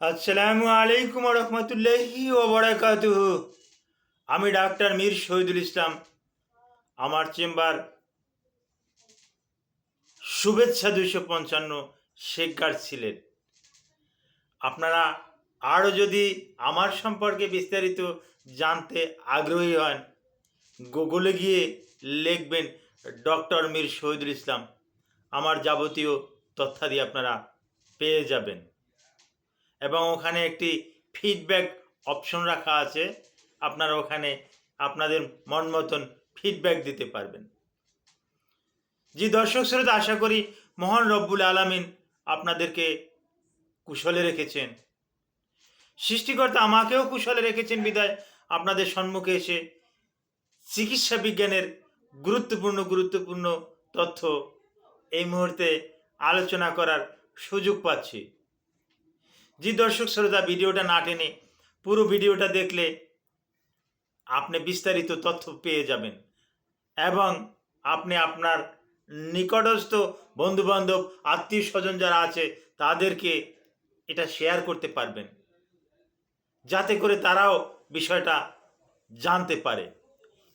আসসালামু আলাইকুম রহমতুল্লাহি ওবরাকাতুহ আমি ডাক্তার মীর শহীদুল ইসলাম। আমার চেম্বার শুভেচ্ছা দুইশো পঞ্চান্ন শেখগার ছিলেন। আপনারা আরও যদি আমার সম্পর্কে বিস্তারিত জানতে আগ্রহী হন, গুগলে গিয়ে লিখবেন ডক্টর মীর শহীদুল ইসলাম। আমার যাবতীয় তথ্যাদি আপনারা পেয়ে যাবেন। এবং ওখানে একটি ফিডব্যাক অপশন রাখা আছে। আপনারা ওখানে আপনাদের মন মতন ফিডব্যাক দিতে পারবেন। জি, দর্শক শ্রোতা, আশা করি মহান রব্বুল আলামিন আপনাদেরকে কুশলে রেখেছেন। সৃষ্টিকর্তা আমাকেও কুশলে রেখেছেন, বিদায়। আপনাদের সম্মুখে এসে চিকিৎসা বিজ্ঞানের গুরুত্বপূর্ণ গুরুত্বপূর্ণ তথ্য এই মুহূর্তে আলোচনা করার সুযোগ পাচ্ছি। জি দর্শক শ্রোতা, ভিডিওটা না টেনে পুরো ভিডিওটা দেখলে আপনি বিস্তারিত তথ্য পেয়ে যাবেন এবং আপনি আপনার নিকটস্থ বন্ধুবান্ধব আত্মীয় স্বজন যারা আছে, তাদেরকে এটা শেয়ার করতে পারবেন। যাতে করে তারাও বিষয়টা জানতে পারে।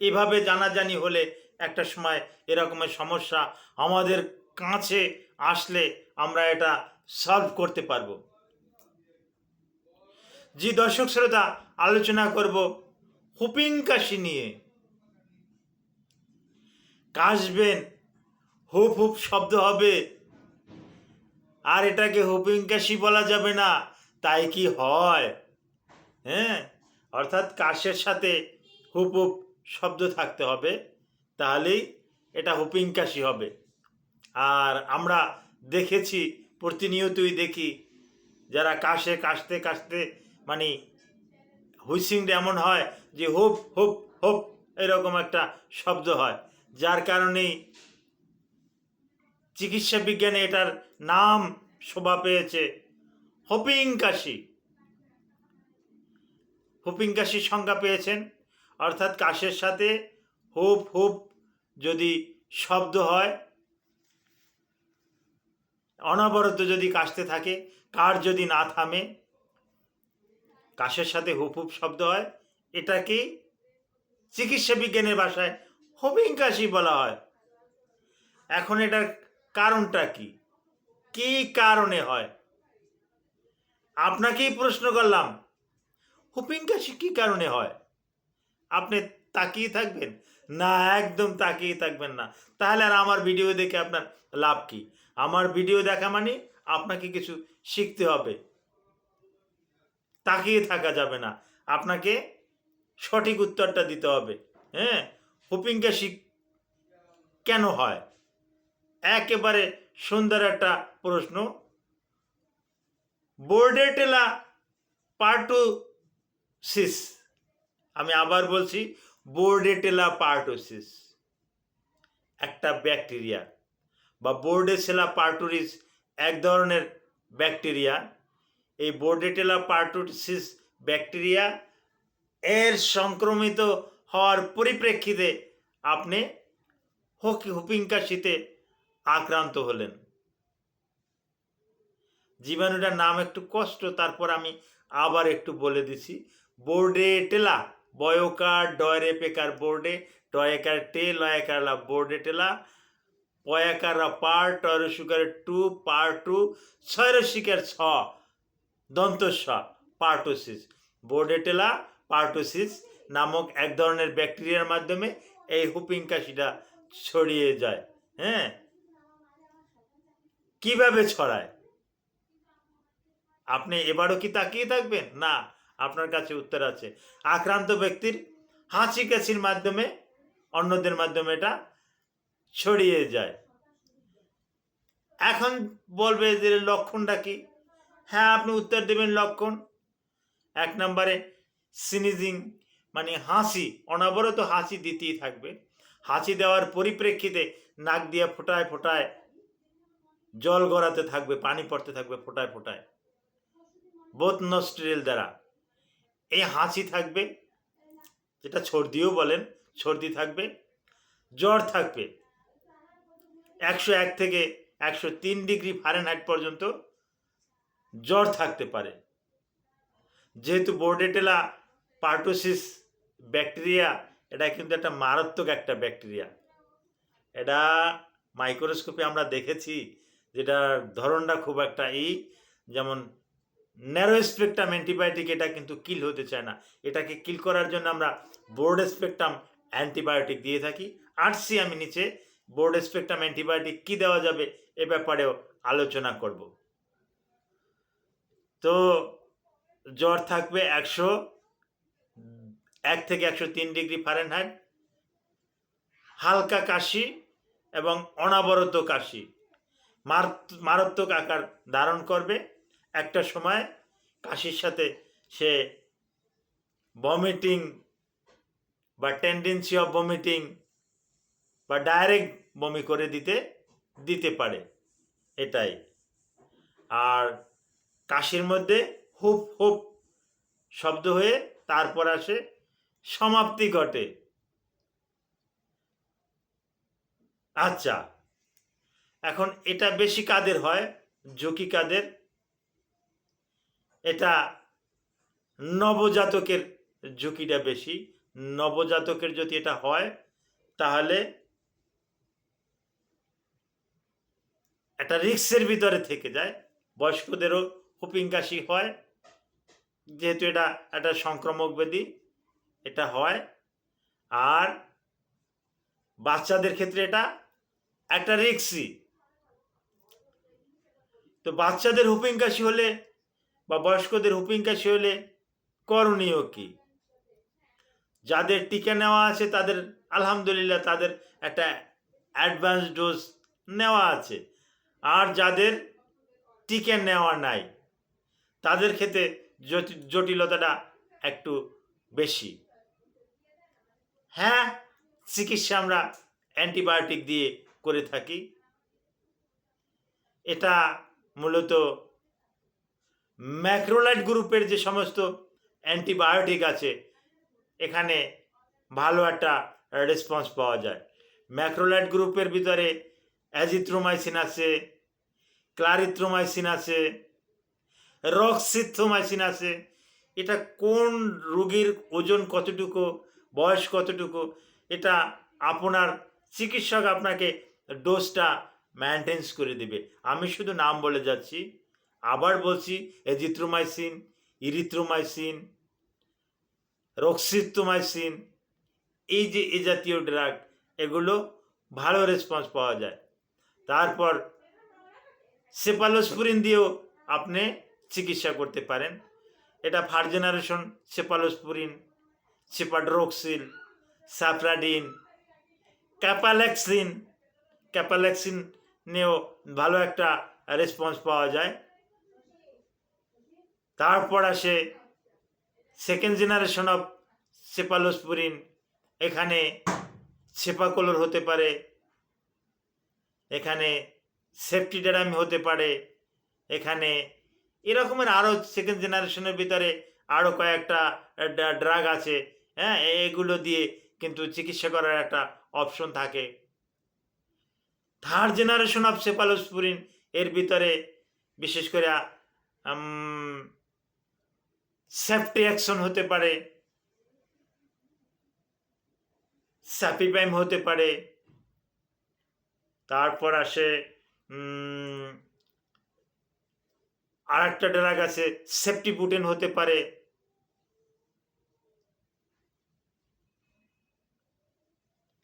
এভাবে জানাজানি হলে একটা সময় এরকমের সমস্যা আমাদের কাছে আসলে আমরা এটা সলভ করতে পারব। জি দর্শক শ্রোতা, আলোচনা করব হুপিং কাশি নিয়ে। কাশবেন, হুপ হুপ শব্দ হবে। আর এটাকে হুপিং কাশি বলা যাবে না, তাই কি হয়? হ্যাঁ অর্থাৎ কাশের সাথে হুপ হুপ শব্দ থাকতে হবে, তাহলেই এটা হুপিং কাশি হবে। আর আমরা দেখেছি, প্রতিনিয়তই দেখি, যারা কাশে, কাশতে কাশতে মানে হুইসিংটা এমন হয় যে হুপ হুপ হুপ এরকম একটা শব্দ হয়। যার কারণেই চিকিৎসা বিজ্ঞানে এটার নাম শোভা পেয়েছে হোপিং কাশি হুপিং কাশির সংজ্ঞা পেয়েছেন, অর্থাৎ কাশের সাথে হুপ হুপ যদি শব্দ হয়, অনবরত যদি কাশতে থাকে, কার যদি না থামে কাশের সাথে হুপ হুপ শব্দ হয় এটাকে চিকিৎসা বিজ্ঞানের ভাষায় হুপিং কাশি বলা হয়? এখন এটার কারণটা কি? কি কারণে হয়? আপনাকেই প্রশ্ন করলাম হুপিং কাশি কি কারণে হয়? আপনি তাকিয়ে থাকবেন? না, একদম তাকিয়ে থাকবেন না। তাহলে আর আমার ভিডিও দেখে আপনার লাভ কি? আমার ভিডিও দেখা মানে আপনাকে কিছু শিখতে হবে। তাকিয়ে থাকা যাবে না। আপনাকে সঠিক উত্তরটা দিতে হবে। হ্যাঁ? হুপিং কাশি কেন হয়? একেবারে সুন্দর একটা প্রশ্ন। বোর্ডেটেলা পার্টোসিস আমি আবার বলছি বোর্ডেটেলা পার্টোসিস একটা ব্যাকটেরিয়া বা বোর্ডেসেলা পার্টুরিস এক ধরনের ব্যাকটেরিয়া এই বোর্ডেটেলা পার্টুসিস ব্যাকটেরিয়া এর সংক্রমিত হওয়ার পরিপ্রেক্ষিতে আপনি হকি হুপিং কাশিতে আক্রান্ত হলেন। জীবাণুটার নাম একটু কষ্ট, তারপর আমি আবার একটু বলে দিছি। বোর্ডে টেলা বয়কার ডয়রে পেকার বোর্ডে টয়েকার টে লয়কার লা বোর্ডে টেলা পয়াকার পার টয়র সুগার টু পার টু ছয় রসিকের ছ। দন্তস্ব পার্টোসিস। বোর্ডেটেলা, পার্টোসিস নামক এক ধরনের ব্যাকটেরিয়ার মাধ্যমে এই হুপিং কাশিটা ছড়িয়ে যায়। হ্যাঁ? কীভাবে ছড়ায়? আপনি এবারও কি তাকিয়ে থাকবেন? না, আপনার কাছে উত্তর আছে। আক্রান্ত ব্যক্তির হাঁচি কাশির মাধ্যমে, অন্যদের মাধ্যমে এটা ছড়িয়ে যায়। এখন বলবে যে লক্ষণটা কি? হ্যাঁ আপনি উত্তর দেবেন লক্ষণ। এক নম্বরে সিনিজিং মানে হাসি, অনবরত হাসি দিতেই থাকবে। হাসি দেওয়ার পরিপ্রেক্ষিতে নাক দিয়ে ফোটায় ফোটায় জল গড়াতে থাকবে, পানি পড়তে থাকবে ফোটায় ফোটায়। বোথ নস্ট্রিল দ্বারা। এই হাসি থাকবে, যেটা সর্দিও বলেন সর্দি থাকবে, জ্বর থাকবে। একশো এক থেকে একশো তিন ডিগ্রি ফারেনহাইট পর্যন্ত জ্বর থাকতে পারে। যেহেতু বোর্ডেটেলা পার্টোসিস ব্যাকটেরিয়া এটা কিন্তু একটা মারাত্মক একটা ব্যাকটেরিয়া এটা মাইক্রোস্কোপে আমরা দেখেছি যেটার ধরনটা খুব একটা এই যেমন ন্যারো স্পেকট্রাম অ্যান্টিবায়োটিক এটা কিন্তু কিল হতে চায় না। এটাকে কিল করার জন্য আমরা বোর্ড স্পেকট্রাম অ্যান্টিবায়োটিক দিয়ে থাকি। আসছি আমি নিচে বোর্ড স্পেকট্রাম অ্যান্টিবায়োটিক কি দেওয়া যাবে এ ব্যাপারেও আলোচনা করব। তো জ্বর থাকবে একশো, এক থেকে একশো তিন ডিগ্রি ফারেনহাইট হালকা কাশি এবং অনাবরত কাশি। মারাত- মারাত্মক আকার ধারণ করবে। একটা সময় কাশির সাথে সে ভমিটিং বা টেন্ডেন্সি অফ ভমিটিং বা ডাইরেক্ট বমি করে দিতে দিতে পারে। এটাই। আর কাশির মধ্যে হুপ হুপ শব্দ হয়ে তারপর আসে সমাপ্তি ঘটে। আচ্ছা এখন এটা বেশি কাদের হয়? ঝুঁকি কাদের? এটা নবজাতকের ঝুঁকিটা বেশি। নবজাতকের যদি এটা হয়, তাহলে একটা রিক্সের ভিতরে থেকে যায়। বয়স্কদেরও হুপিং কাশি হয়। যেহেতু এটা একটা সংক্রামক ব্যাধি, এটা হয়। আর বাচ্চাদের ক্ষেত্রে এটা একটা রিক্সি। তো বাচ্চাদের হুপিং কাশি হলে বা বয়স্কদের হুপিং কাশি হলে করণীয় কি? যাদের টিকা নেওয়া আছে, তাদের আলহামদুলিল্লাহ তাদের একটা অ্যাডভান্স ডোজ নেওয়া আছে। আর যাদের টিকা নেওয়া নাই তাদের ক্ষেত্রে জটি- জটিলতাটা একটু বেশি। হ্যাঁ চিকিৎসা আমরা অ্যান্টিবায়োটিক দিয়ে করে থাকি। এটা মূলত ম্যাক্রোলাইট গ্রুপের যে সমস্ত অ্যান্টিবায়োটিক আছে, এখানে ভালো একটা রেসপন্স পাওয়া যায়। ম্যাক্রোলাইট গ্রুপের ভিতরে অ্যাজিথ্রোমাইসিন আছে, ক্লারিথ্রোমাইসিন আছে রক্সিথ্রোমাইসিন আছে। এটা কোন রোগীর ওজন কতটুকু, বয়স কতটুকু, এটা আপনার চিকিৎসক আপনাকে ডোজটা মেনটেন্স করে দেবে। আমি শুধু নাম বলে যাচ্ছি। আবার বলছি, এজিথ্রোমাইসিন, ইরিথ্রোমাইসিন রক্সিথ্রোমাইসিন এই যে এ জাতীয় ড্রাগ, এগুলো ভালো রেসপন্স পাওয়া যায়। তারপর সেপালোস্পুরিন দিয়েও আপনি চিকিৎসা করতে পারেন। এটা ফার্স্ট জেনারেশন সেপালোস্পুরিন সেপাড্রোক্সিল স্যাফ্রাডিন ক্যাপালেক্সিন ক্যাপালেক্সিন নিয়েও ভালো একটা রেসপন্স পাওয়া যায়। তারপর আসে সেকেন্ড জেনারেশন অফ সেপালোস্পুরিন এখানে সেপাকোলোর হতে পারে। এখানে সেফটিডারামি হতে পারে। এখানে এরকমের আরও সেকেন্ড জেনারেশনের ভিতরে আরও কয়েকটা ড্রাগ আছে। হ্যাঁ এগুলো দিয়ে কিন্তু চিকিৎসা করার একটা অপশন থাকে। থার্ড জেনারেশন অফ সেপালোস্পুরিন এর ভিতরে বিশেষ করে সেফটি অ্যাকশন হতে পারে। স্যাপিপাইম হতে পারে। তারপর আসে আর একটা ড্রাগ আছে সেফটিপুটেন হতে পারে।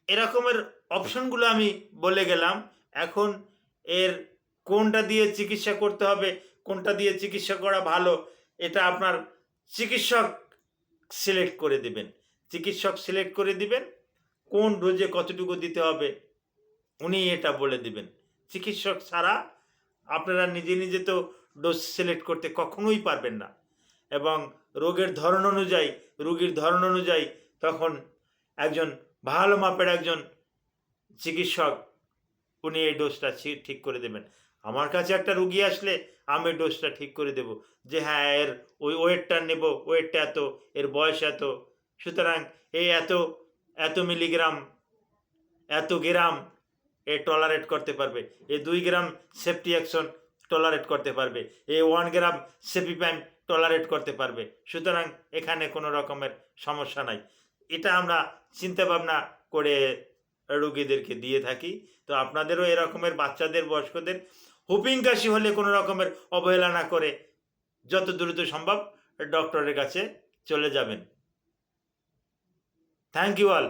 এরকমের অপশনগুলো আমি বলে গেলাম। এখন এর কোনটা দিয়ে চিকিৎসা করতে হবে, কোনটা দিয়ে চিকিৎসা করা ভালো, এটা আপনার চিকিৎসক সিলেক্ট করে দিবেন। চিকিৎসক সিলেক্ট করে দিবেন, কোন ডোজে কতটুকু দিতে হবে, উনি এটা বলে দিবেন। চিকিৎসক ছাড়া আপনারা নিজে নিজে তো ডোজ সিলেক্ট করতে কখনোই পারবেন না এবং রোগের ধরন অনুযায়ী রোগীর ধরন অনুযায়ী তখন একজন ভালো মাপের একজন চিকিৎসক উনি এই ডোজটা ঠিক করে দেবেন আমার কাছে একটা রুগী আসলে আমি ডোজটা ঠিক করে দেব যে হ্যাঁ এর ওই ওয়েটটা নেব ওয়েটটা এত এর বয়স এত সুতরাং এই এত এত মিলিগ্রাম এত গ্রাম এ টলারেট করতে পারবে এ দুই গ্রাম সেফটি অ্যাকশন টলারেট করতে পারবে। এ ওয়ান গ্রাম সেপিপ্যাম টলারেট করতে পারবে। সুতরাং এখানে কোনো রকমের সমস্যা নাই। এটা আমরা চিন্তা ভাবনা করে রোগীদেরকে দিয়ে থাকি। তো আপনাদেরও এরকমের বাচ্চাদের, বয়স্কদের হুপিং কাশি হলে কোনো রকমের অবহেলা না করে যত দ্রুত সম্ভব ডক্টরের কাছে চলে যাবেন। Thank you all